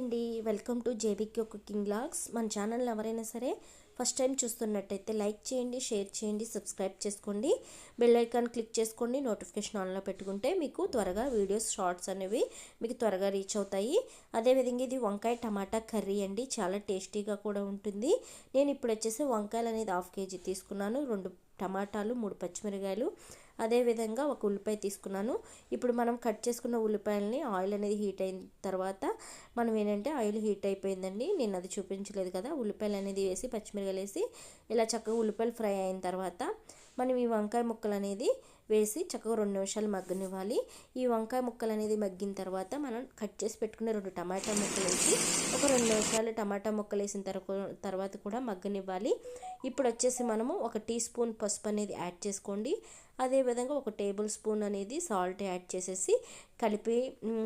అండి. Welcome to JBQ cooking blogs మన channel ఎవరైనా సరే ఫస్ట్ టైం చూస్తున్నట్టయితే లైక్ చేయండి షేర్ చేయండి సబ్స్క్రైబ్ చేసుకోండి. బెల్ ఐకాన్ క్లిక్ చేసుకోండి. నోటిఫికేషన్ ఆన్లో పెట్టుకుంటే మీకు త్వరగా వీడియోస్ షార్ట్స్ అనేవి మీకు త్వరగా రీచ్ అవుతాయి. అదేవిధంగా ఇది వంకాయ టమాటా కర్రీ అండి. చాలా టేస్టీగా కూడా ఉంటుంది. నేను ఇప్పుడు వచ్చేసి వంకాయలు అనేది హాఫ్ కేజీ తీసుకున్నాను. రెండు టమాటాలు మూడు పచ్చిమిరకాయలు అదేవిధంగా ఒక ఉల్లిపాయ తీసుకున్నాను. ఇప్పుడు మనం కట్ చేసుకున్న ఉల్లిపాయలని ఆయిల్ అనేది హీట్ అయిన తర్వాత మనం ఏంటంటే ఆయిల్ హీట్ అయిపోయిందండి. నేను అది చూపించలేదు కదా. ఉల్లిపాయలు అనేది వేసి పచ్చిమిరకాయలు వేసి ఇలా చక్కగా ఉల్లిపాయలు ఫ్రై అయిన తర్వాత మనం ఈ వంకాయ ముక్కలు అనేది వేసి చక్కగా రెండు నిమిషాలు మగ్గనివ్వాలి. ఈ వంకాయ ముక్కలు అనేది మగ్గిన తర్వాత మనం కట్ చేసి పెట్టుకునే రెండు టమాటా ముక్కలు వేసి ఒక రెండు నిమిషాలు టమాటా ముక్కలు వేసిన తర్వాత కూడా మగ్గనివ్వాలి. ఇప్పుడు వచ్చేసి మనము ఒక టీ స్పూన్ పసుపు అనేది యాడ్ చేసుకోండి. అదేవిధంగా ఒక టేబుల్ స్పూన్ అనేది సాల్ట్ యాడ్ చేసేసి కలిపి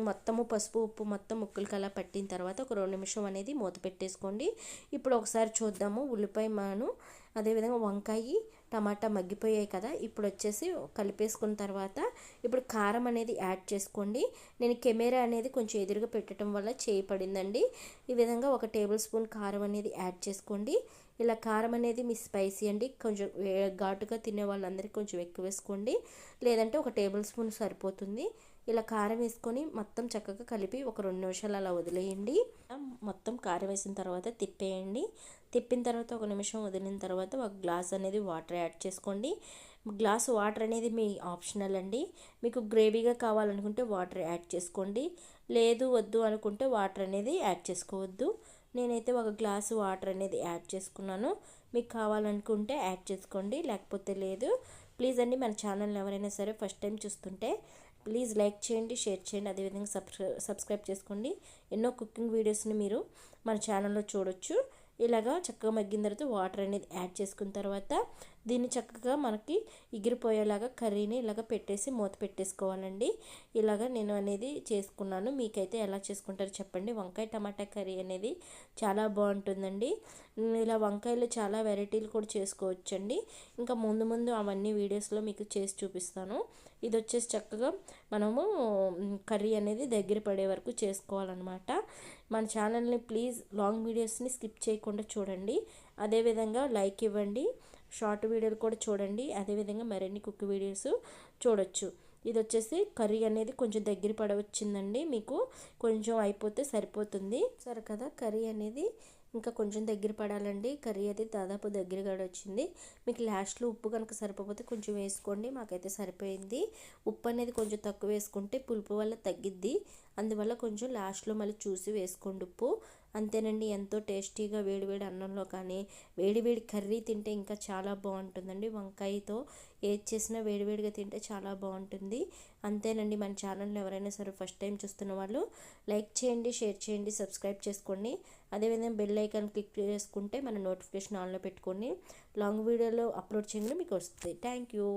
మొత్తము పసుపు ఉప్పు మొత్తం ముక్కలకి అలా పట్టిన తర్వాత ఒక రెండు నిమిషం అనేది మూత పెట్టేసుకోండి. ఇప్పుడు ఒకసారి చూద్దాము ఉల్లిపాయ మాను అదేవిధంగా వంకాయ టమాటా మగ్గిపోయాయి కదా ఇప్పుడు వచ్చేసి కలిపేసుకున్న తర్వాత ఇప్పుడు కారం అనేది యాడ్ చేసుకోండి. నేను కెమెరా అనేది కొంచెం ఎదురుగా పెట్టడం వల్ల చేయి పడిందండి. ఈ విధంగా ఒక టేబుల్ స్పూన్ కారం అనేది యాడ్ చేసుకోండి. ఇలా కారం అనేది మీ స్పైసీ అండి. కొంచెం ఘాటుగా తినే వాళ్ళందరికీ కొంచెం ఎక్కువ వేసుకోండి. లేదంటే ఒక టేబుల్ స్పూన్ సరిపోతుంది. ఇలా కారం వేసుకొని మొత్తం చక్కగా కలిపి ఒక రెండు నిమిషాలు అలా వదిలేయండి. మొత్తం కారం వేసిన తర్వాత తిప్పేయండి. తిప్పిన తర్వాత ఒక నిమిషం వదిలిన తర్వాత ఒక గ్లాస్ అనేది వాటర్ యాడ్ చేసుకోండి. గ్లాస్ వాటర్ అనేది మీ ఆప్షనల్ అండి. మీకు గ్రేవీగా కావాలనుకుంటే వాటర్ యాడ్ చేసుకోండి. లేదు వద్దు అనుకుంటే వాటర్ అనేది యాడ్ చేసుకోవద్దు. నేనైతే ఒక గ్లాసు వాటర్ అనేది యాడ్ చేసుకున్నాను. మీకు కావాలనుకుంటే యాడ్ చేసుకోండి లేకపోతే లేదు. ప్లీజ్ అండి మన ఛానల్ ఎవరైనా సరే ఫస్ట్ టైం చూస్తుంటే ప్లీజ్ లైక్ చేయండి షేర్ చేయండి అదేవిధంగా సబ్స్క్రైబ్ చేసుకోండి. ఎన్నో కుకింగ్ వీడియోస్ని మీరు మన ఛానల్లో చూడొచ్చు. ఇలాగా చక్కగా మగ్గిన తర్వాత వాటర్ అనేది యాడ్ చేసుకున్న తర్వాత దీన్ని చక్కగా మనకి ఎగిరిపోయేలాగా కర్రీని ఇలాగ పెట్టేసి మూత పెట్టేసుకోవాలండి. ఇలాగ నేను అనేది చేసుకున్నాను. మీకైతే ఎలా చేసుకుంటారో చెప్పండి. వంకాయ టమాటా కర్రీ అనేది చాలా బాగుంటుందండి. ఇలా వంకాయలు చాలా వెరైటీలు కూడా చేసుకోవచ్చండి. ఇంకా ముందు ముందు అవన్నీ వీడియోస్లో మీకు చేసి చూపిస్తాను. ఇది వచ్చేసి చక్కగా మనము కర్రీ అనేది దగ్గర పడే వరకు చేసుకోవాలన్నమాట. మన ఛానల్ని ప్లీజ్ లాంగ్ వీడియోస్ని స్కిప్ చేయకుండా చూడండి. అదేవిధంగా లైక్ ఇవ్వండి. షార్ట్ వీడియోలు కూడా చూడండి. అదేవిధంగా మరిన్ని కుక్ వీడియోస్ చూడొచ్చు. ఇది వచ్చేసి కర్రీ అనేది కొంచెం దగ్గర పడవచ్చిందండి మీకు. కొంచెం అయిపోతే సరిపోతుంది. సరే కదా కర్రీ అనేది ఇంకా కొంచెం దగ్గర పడాలండి. కర్రీ అయితే దాదాపు దగ్గరగా వచ్చింది మీకు లాస్ట్లో ఉప్పు కనుక సరిపోతే కొంచెం వేసుకోండి. మాకైతే సరిపోయింది. ఉప్పు అనేది కొంచెం తక్కువ వేసుకుంటే పులుపు వల్ల తగ్గిద్ది. అందువల్ల కొంచెం లాస్ట్లో మళ్ళీ చూసి వేసుకోండి ఉప్పు. అంతేనండి ఎంతో టేస్టీగా వేడివేడి అన్నంలో కానీ వేడివేడి కర్రీ తింటే ఇంకా చాలా బాగుంటుందండి. వంకాయతో ఏది చేసినా వేడివేడిగా తింటే చాలా బాగుంటుంది. అంతేనండి మన ఛానల్ని ఎవరైనా సరే ఫస్ట్ టైం చూస్తున్న వాళ్ళు లైక్ చేయండి షేర్ చేయండి సబ్స్క్రైబ్ చేసుకోండి. అదేవిధంగా బెల్ ఐకాన్ క్లిక్ చేసుకుంటే మన నోటిఫికేషన్ ఆన్లో పెట్టుకొని లాంగ్ వీడియోలో అప్లోడ్ చేయండి మీకు వస్తుంది. Thank you.